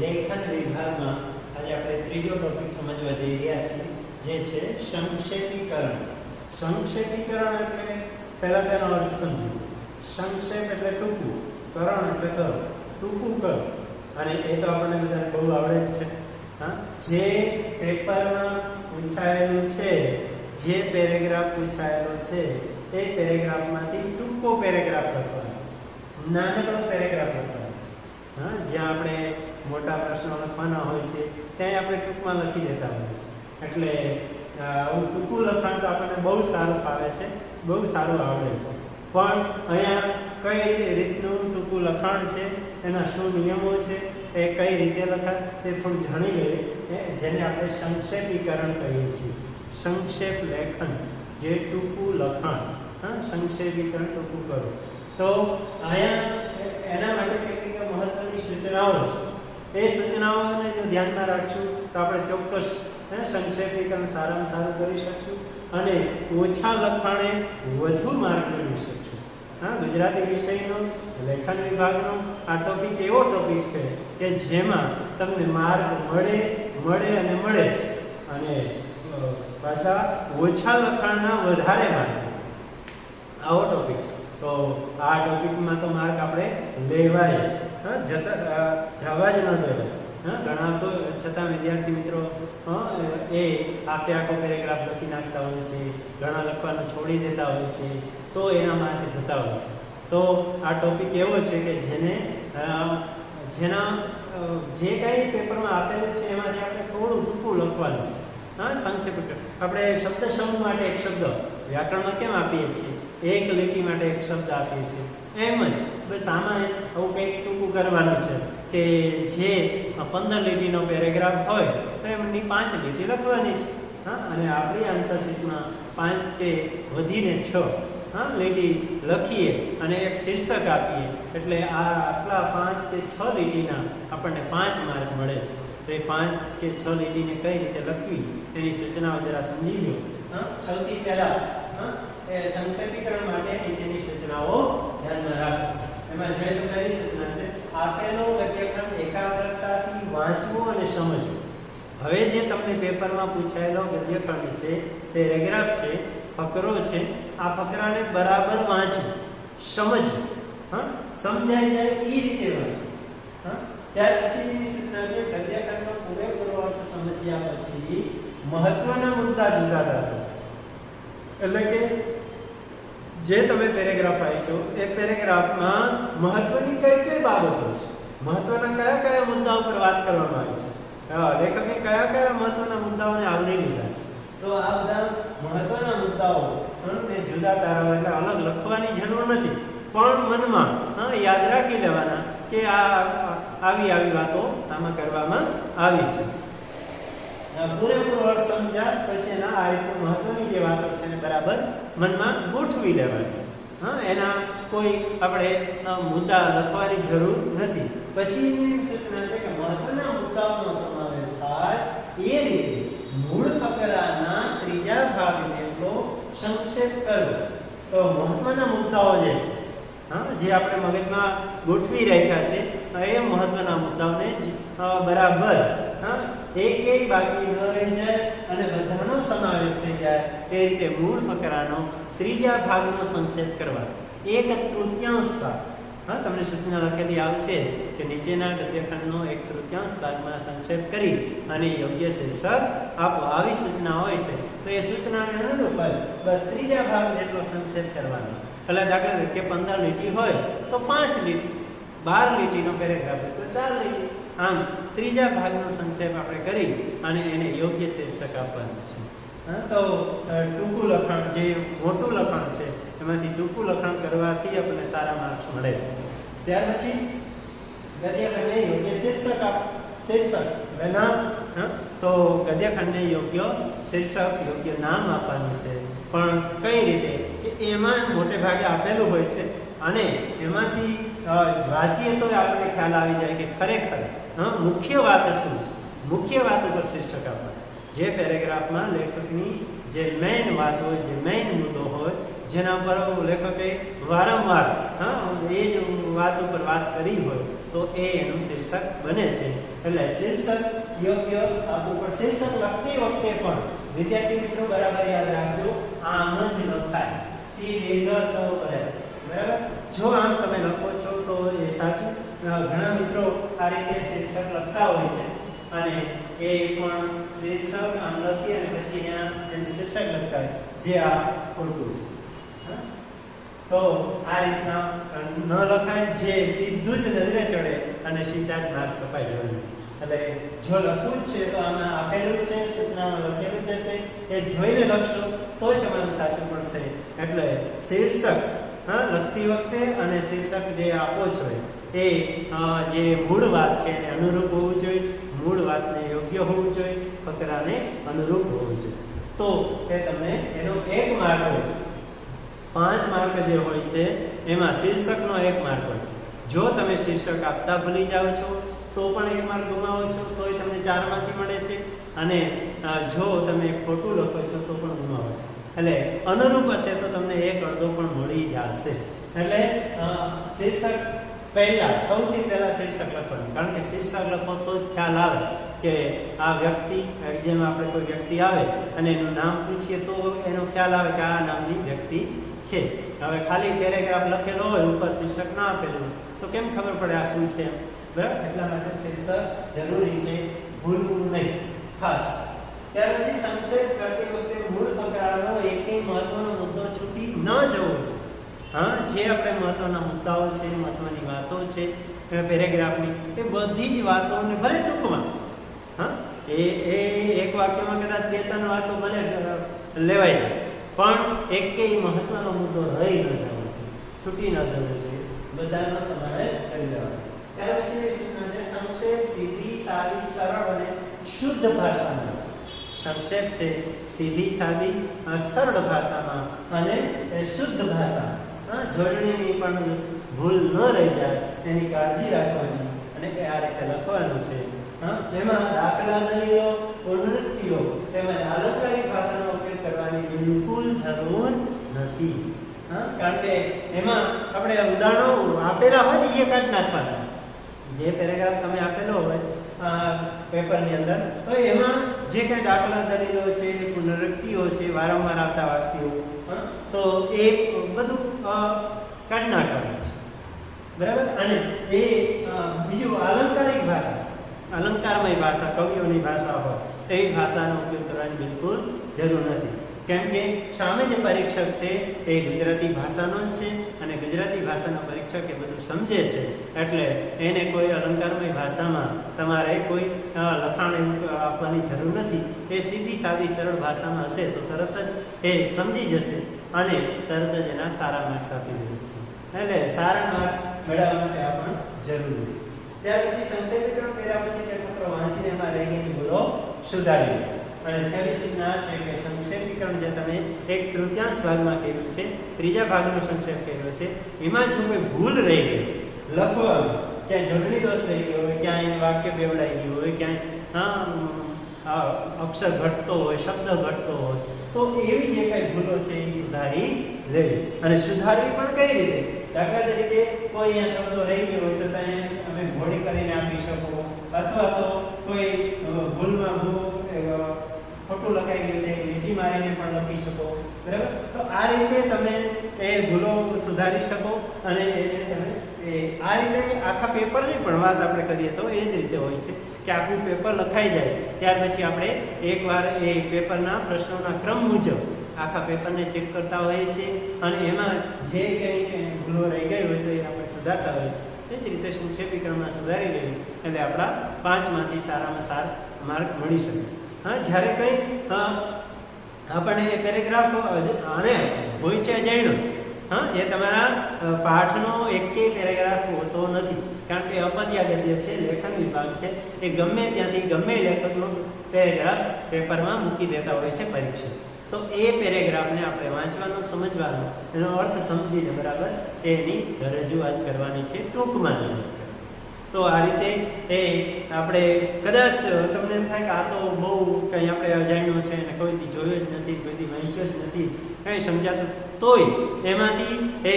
લેખન વિભાગમાં આજે આપણે ત્રીજો ટોપિક સમજવા જઈ રહ્યા છીએ, જે છે સંક્ષેપીકરણ. સંક્ષેપીકરણ એટલે પહેલાં તેનો અર્થ સમજીએ સંક્ષેપ એટલે ટૂંકું, કરણ એટલે કર. ટૂંકું કર. અને એ તો આપણને બધાને બહુ આવડે જ છે. હા? જે પેપરમાં પૂછાયેલું છે, જે પેરેગ્રાફ પૂછાયેલો છે, એ પેરેગ્રાફમાંથી ટૂંકો પેરેગ્રાફ લખવાનો છે. નાનકડો પેરેગ્રાફ લખવાનો છે. હા? જ્યાં આપણે મોટા પ્રશ્નો લખવાના હોય છે ત્યાં આપણે ટૂંકમાં લખી દેતા હોઈએ છીએ. એટલે હું ટૂંકું લખાણ તો આપણને બહુ સારું ફાવે છે, બહુ સારું આવડે છે. પણ અહીંયા કઈ રીતનું ટૂંકું લખાણ છે, એના શું નિયમો છે, એ કઈ રીતે લખાય, તે થોડું જાણી લઈએ. એ જેને આપણે સંક્ષેપીકરણ કહીએ છીએ. સંક્ષેપ લેખન જે ટૂંકું લખાણ, હા, સંક્ષેપીકરણ ટૂંકું કરો. તો અહીંયા, એના માટે કેટલીક મહત્વની સૂચનાઓ છે. એ સૂચનાઓને જો ધ્યાનમાં રાખશું, તો આપણે ચોક્કસ સંક્ષેપીકરણ સારામાં સારું કરી શકશું અને ઓછા લખાણે વધુ માર્ક મેળવી શકશું. હા, ગુજરાતી વિષયનો, લેખન વિભાગનો આ ટોપિક એવો ટોપિક છે કે જેમાં તમને માર્ક મળે મળે અને મળે જ. અને પાછા ઓછા લખાણના વધારે માર્ક આવો ટોપિક છે. તો આ ટોપિકમાં તો માર્ક આપણે લેવાય જ. હા, જતા જવા જ ન દેવાય હા, ઘણા તો છતાં વિદ્યાર્થી મિત્રો એ આખે આખો પેરેગ્રાફ લખી નાખતા હોય છે, ઘણા લખવાનું છોડી દેતા હોય છે, તો એના માર્કે જતા હોય છે. તો આ ટોપિક એવો છે કે જેને જેના જે કાંઈ પેપરમાં આપેલું છે, એમાંથી આપણે થોડું ટૂંકું લખવાનું છે. હા, સંક્ષેપ આપણે શબ્દ સમૂહ માટે એક શબ્દ વ્યાકરણમાં કેમ આપીએ છીએ? એક લીટી માટે એક શબ્દ આપીએ છીએ. એમ જ. બસ આમાં આવું કંઈક ટૂંકું કરવાનું છે કે જે પંદર લીટીનો પેરેગ્રાફ હોય તો એમની પાંચ લીટી લખવાની છે. હા, અને આપણી આન્સર શીટમાં પાંચ કે વધીને છ, હા, લીટી લખીએ અને એક શીર્ષક આપીએ. એટલે આ આટલા પાંચ કે છ લીટીના આપણને પાંચ માર્ક મળે છે. તો એ પાંચ કે છ લીટીને કઈ રીતે લખવી એની સૂચનાઓ જરા સમજી લો. હા, સૌથી પહેલાં, હા, એ સંક્ષેપીકરણ માટે નીચેની સૂચનાઓ ધ્યાનમાં રાખો એમાં જોઈએ તો પહેલી સૂચના છે, આપેલો ગદ્યક્રમ એકાગ્રતાથી વાંચવો અને સમજવો. હવે જે તમને પેપરમાં પૂછાયેલો ગદ્યક્રમ છે, પેરેગ્રાફ છે ફકરો છે, આ ફકરાને બરાબર વાંચવું સમજવું. હા? સમજાય જાય એ રીતે વાંચવું હા? ત્યાર પછીની સૂચના છે ગદ્યખંડનો પૂરેપૂરો અર્થ સમજ્યા પછી મહત્વના મુદ્દા જુદા રાખો એટલે કે જે તમે પેરેગ્રાફ વાંચ્યો એ પેરેગ્રાફમાં મહત્વની કઈ કઈ બાબતો છે? મહત્વના કયા કયા મુદ્દાઓ પર વાત કરવામાં આવી છે? લેખકે કયા કયા મહત્વના મુદ્દાઓને આવરી લીધા છે? તો આ બધા મહત્વના મુદ્દાઓ હં, જુદા તારાઓ એટલે અલગ લખવાની જરૂર નથી. પણ મનમાં હા યાદ રાખી લેવાના કે આ આવી આવી વાતો આમાં કરવામાં આવી છે. પૂરેપૂરો અર્થ સમજાય, પછી એના આ રીતે મહત્વની જે વાતો છે એને બરાબર મનમાં ગોઠવી લેવાની. હા, એના કોઈ આપણે મુદ્દા લખવાની જરૂર નથી. પછી સૂચના છે કે મહત્વના મુદ્દાઓનો સમાવેશ થાય એ રીતે મૂળ ફકરાના ત્રીજા ભાગ જેટલો સંક્ષેપ કરવો. તો મહત્વના મુદ્દાઓ જે છે, હા, જે આપણે મગજમાં ગોઠવી રાખ્યા છે, એ મહત્વના મુદ્દાઓને બરાબર, હા એક એક બાકી ન રહી જાય અને બધાનો સમાવેશ થઈ જાય એ રીતે મૂળ ફકરાનો ત્રીજા ભાગનો સંક્ષેપ કરવાનો. એક તૃતીયાંશ ભાગ. હા, તમને સૂચના લખેલી આવશે કે નીચેના ગદ્યખંડનો એક તૃતીયાંશ ભાગમાં સંક્ષેપ કરી અને યોગ્ય શીર્ષક આપો. આવી સૂચના હોય છે. તો એ સૂચનાને અનુરૂપ બસ ત્રીજા ભાગ જેટલો સંક્ષેપ કરવાનો. એટલે દાખલા તરીકે પંદર લીટી હોય તો પાંચ લીટી, બાર લીટીનો પેરેગ્રાફ હોય તો ચાર લીટી. આમ ત્રીજા ભાગનો સંક્ષેપ આપણે કરી અને એને યોગ્ય શીર્ષક આપવાનું છે. તો ટૂંકું લખાણ, જે મોટું લખાણ છે, એમાંથી ટૂંકું લખાણ કરવાથી આપણને સારા માર્ક્સ મળે છે. ત્યાર પછી, ગદ્યખંડને યોગ્ય શીર્ષક આપ, શીર્ષક નામ તો ગદ્યખંડને યોગ્ય શીર્ષક, યોગ્ય નામ આપવાનું છે. પણ કઈ રીતે? કે એમાં મોટે ભાગે આપેલું હોય છે અને એમાંથી વાંચીએ તો આપણને ખ્યાલ આવી જાય કે ખરેખર હા, મુખ્ય વાત શું છે? મુખ્ય વાત ઉપર શીર્ષક આપવાનું. જે પેરેગ્રાફમાં લેખકની જે મેઇન વાત હોય, જે મેઇન મુદ્દો હોય, જેના પર લેખકે વારંવાર, હા, એ જ વાત ઉપર વાત કરી હોય, તો એ એનું શીર્ષક બને છે. એટલે શીર્ષક યોગ્ય આપવું પણ શીર્ષક લખતી વખતે પણ, વિદ્યાર્થી મિત્રો, બરાબર યાદ રાખજો, આમ જ લખાય. સી, દીર્ઘ, સૌ બરાબર? જો આમ તમે લખો છો, તો એ સાચું. ઘણા મિત્રો આ રીતે શીર્ષક લખતા હોય છે. અને એ પણ શીર્ષક આમ લખી અને પછી અહીંયા એનું શીર્ષક લખતા હોય. જે આ ખોટું છે? તો આ રીતના ન લખાય, જે સીધું જ નજરે ચડે અને સીધા જ માર્ગ કપાઈ જવાનું. એટલે જો લખવું જ છે, તો આમાં આપેલું જ છે, સૂચનામાં લખેલું જ હશે. એ જોઈને લખશો, તો જ તમારું સાચું પડશે એટલે શીર્ષક હા, લખતી વખતે અને શીર્ષક જે આપો છો એ જે મૂળ વાત છે એને અનુરૂપ હોવું જોઈએ, મૂળ વાતને યોગ્ય હોવું જોઈએ, ફકરાને અનુરૂપ હોવું જોઈએ. તો એ તમને એનો એક માર્ક હોય છે. પાંચ માર્ક જે હોય છે, એમાં શીર્ષકનો એક માર્ક હોય છે. જો તમે શીર્ષક આપતા ભૂલી જાઓ છો, તો પણ એક માર્ક ગુમાવો છો, તોય તમને ચારમાંથી મળે છે. અને જો તમે ખોટું લખો છો, તો પણ ગુમાવો છો. એટલે અનુરૂપ હશે તો તમને એક અડધો પણ મળી જશે. એટલે શીર્ષક પહેલા, સૌથી પહેલા શીર્ષક લખવાનું. કારણ કે શીર્ષક લખો તો જ ખ્યાલ આવે કે આ વ્યક્તિ, જેમ આપણે કોઈ વ્યક્તિ આવે અને એનું નામ પૂછીએ તો એનો ખ્યાલ આવે કે આ નામની વ્યક્તિ છે. હવે ખાલી પેરેગ્રાફ લખેલો હોય, ઉપર શીર્ષક ના આપેલું તો કેમ ખબર પડે આ શું છે બરાબર? એટલા માટે શીર્ષક જરૂરી છે. ભૂલવું નહીં. ખાસ. ત્યાર પછી સંક્ષેપ કરતી વખતે મૂળ ફકરાનો એકેય મહત્વનો મુદ્દો છૂટી ન જવો જોઈએ. હા, જે આપણે મહત્વના મુદ્દાઓ છે, મહત્વની વાતો છે પેરેગ્રાફની, એ બધી જ વાતોને ભલે ટૂંકમાં, હા, એ એ એક વાક્યમાં કદાચ બે ત્રણ વાતો ભલે લેવાય છે, પણ એકેય મહત્વનો મુદ્દો રહી ન જવો જોઈએ, છૂટી ન જવો જોઈએ, બધાનો સમાવેશ કરી દેવાનો ત્યાર પછી સૂચના છે સંક્ષેપ, સીધી સાદી સરળ અને શુદ્ધ ભાષામાં. સંક્ષેપ છે સીધી સાદી સરળ ભાષામાં અને શુદ્ધ ભાષા. હા જોડણીની પણ ભૂલ ન રહી જાય એની કાળજી રાખવાની અને આ રીતે લખવાનું છે. હા? એમાં દાખલા દલીલો પુનરુક્તિઓ તેમજ અલંકારિક ભાષાનો ઉપયોગ કરવાની બિલકુલ જરૂર નથી. હા? કારણ કે એમાં આપણે ઉદાહરણો આપેલા હોય ને એ કાઢી નાખવાના. જે પેરેગ્રાફ તમે આપેલો હોય પેપરની અંદર. તો એમાં જે કંઈ દાખલા દલીલો છે પુનરવૃત્તિઓ છે, વારંવાર આવતા વાક્યો તો એ બધું કાઢી નાખવાનું છે. બરાબર? અને એ બીજું અલંકારિક ભાષા. અલંકારમય ભાષા, કવિઓની ભાષા હોય, એ ભાષાનો ઉપયોગ કરવાની બિલકુલ જરૂર નથી. કેમ કે સામે જે પરીક્ષક છે એ ગુજરાતી ભાષાનો જ છે અને ગુજરાતી ભાષાનો પરીક્ષક એ બધું સમજે છે. એટલે એને કોઈ અલંકારમય ભાષામાં તમારે કોઈ લખાણ આપવાની જરૂર નથી. એ સીધી સાદી સરળ ભાષામાં હશે તો તરત જ એ સમજી જશે અને તરત જ એના સારા માર્ક્સ આપી દેશે એટલે સારા માર્ક મેળવવા માટે આ પણ જરૂરી છે. ત્યાર પછી સંક્ષેપીકરણ કર્યા પછી વાંચીને એમાં રહી ભૂલો સુધારી. અને છેલ્લી સૂચના આ છે કે સંક્ષેપીકરણ જે તમે એક તૃતીયાંશ ભાગમાં કર્યું છે ત્રીજા ભાગનો સંક્ષેપ કર્યો છે એમાં જો કોઈ ભૂલ રહી ગઈ લખવામાં ક્યાંય જોડણી દોષ રહી ગયો હોય ક્યાંય વાક્ય બેવડાઈ ગયું હોય ક્યાંય હા, અક્ષર ઘટતો હોય શબ્દ ઘટતો હોય તો એવી જે કઈ ભૂલો છે એ સુધારી લેવી. અને સુધારવી પણ કઈ રીતે? દાખલા તરીકે કોઈ અહીંયા શબ્દો રહી ગયો હોય તો તમે અમે ઘોડી કરીને આપી શકો અથવા તો કોઈ ભૂલમાં ભૂ અ, ખોટું લખાઈ ગયું છે લીટી મારીને પણ લખી શકો. બરાબર? તો આ રીતે તમે એ ભૂલો સુધારી શકો અને એને તમે એ આ રીતે આખા પેપરની પણ વાત આપણે કરીએ તો એ જ રીતે હોય છે કે આખું પેપર લખાઈ જાય. ત્યાર પછી આપણે એકવાર એ પેપરના પ્રશ્નોના ક્રમ મુજબ આખા પેપરને ચેક કરતા હોઈએ છીએ અને એમાં જે કંઈ ભૂલો રહી ગઈ હોય તો એ આપણે સુધારતા હોઈએ છીએ. એ જ રીતે સંક્ષેપીકરણમાં સુધારી લેવી એટલે આપણા પાંચમાંથી સારામાં સાર માર્ક મળી શકે. હા, જ્યારે કંઈ આપણને એ પેરેગ્રાફ આને હોય છે અજાણ્યો જ હા, એ તમારા પાઠનો એકેય પેરેગ્રાફ હોતો નથી. કારણ કે અપદ્યાગત્ય છે, લેખન વિભાગ છે, એ ગમે ત્યાંથી ગમે લેખકનો પેરેગ્રાફ પેપરમાં મૂકી દેતા હોય છે પરીક્ષા. તો એ પેરેગ્રાફને આપણે વાંચવાનો, સમજવાનો, એનો અર્થ સમજીને બરાબર એની રજૂઆત કરવાની છે ટૂંકમાં. તો આ રીતે એ આપણે કદાચ તમને એમ થાય કે આ તો બહુ કંઈ આપણે અજાણ્યું છે અને કોઈથી જોયું જ નથી કોઈથી વાંચ્યો જ નથી, કંઈ સમજાતું તોય એમાંથી એ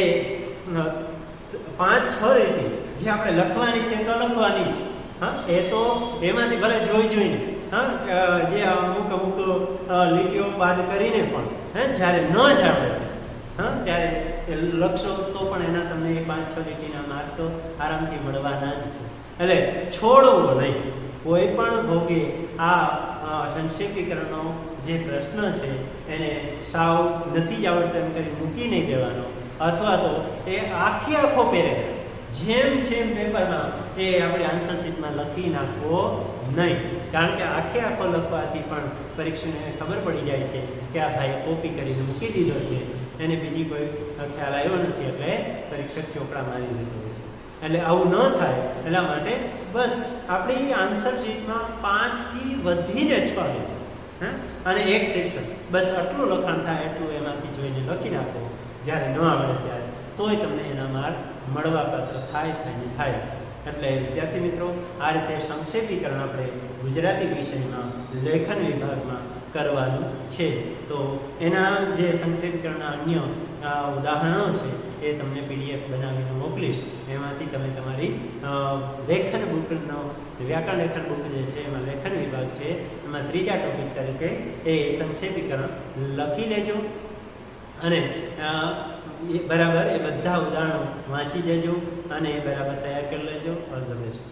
પાંચ, છ રીતે જે આપણે લખવાની છે તો લખવાની જ. હા, એ તો એમાંથી ભલે જોઈ જોઈને, હા જે અમુક અમુક લીટીઓ બાદ કરીને પણ, હે, જ્યારે ન જ આવડે હા, ત્યારે એ લખશો તો પણ એના તમને એ પાંચ, છ લીટીના માર્ક તો આરામથી મળવાના જ છે. એટલે છોડવો નહીં. કોઈ પણ ભોગે આ સંક્ષેપીકરણનો જે પ્રશ્ન છે, એને સાવ નથી જ આવડતો એમ કરી મૂકી નહીં દેવાનો. અથવા તો એ આખી આખો પેરેગ્રાફ જેમ જેમ પેપરમાં એ આપણે આન્સર શીટમાં લખી નાખવો નહીં. કારણ કે આખે આખો લખવાથી પણ પરીક્ષણને ખબર પડી જાય છે કે આ ભાઈ કોપી કરીને મૂકી દીધો છે. એને બીજી કોઈ ખ્યાલ આવ્યો નથી એટલે પરીક્ષક ચોપડા મારી દીધો હોય છે. એટલે આવું ન થાય એટલા માટે બસ આપણી આન્સર શીટમાં પાંચથી વધીને છ લેજો હા? અને એક સેક્શન બસ આટલું લખાણ થાય, એટલું એમાંથી જોઈને લખી નાખો. જ્યારે ન આવડે ત્યારે. તોય તમને એના માર્ક મળવા પાત્ર થાય થાય ને થાય જ. એટલે વિદ્યાર્થી મિત્રો, આ રીતે સંક્ષેપીકરણ આપણે ગુજરાતી વિષયમાં લેખન વિભાગમાં કરવાનું છે. તો એના જે સંક્ષેપીકરણના અન્ય ઉદાહરણો છે, એ તમને પીડીએફ બનાવીને મોકલીશ. એમાંથી તમે તમારી લેખન બુકનો, વ્યાકરણ લેખન બુક જે છે, એમાં લેખન વિભાગ છે, એમાં ત્રીજા ટોપિક તરીકે એ સંક્ષેપીકરણ લખી લેજો. અને બરાબર એ બધા ઉદાહરણો વાંચી જજો અને એ બરાબર તૈયાર કરી લેજો. All the best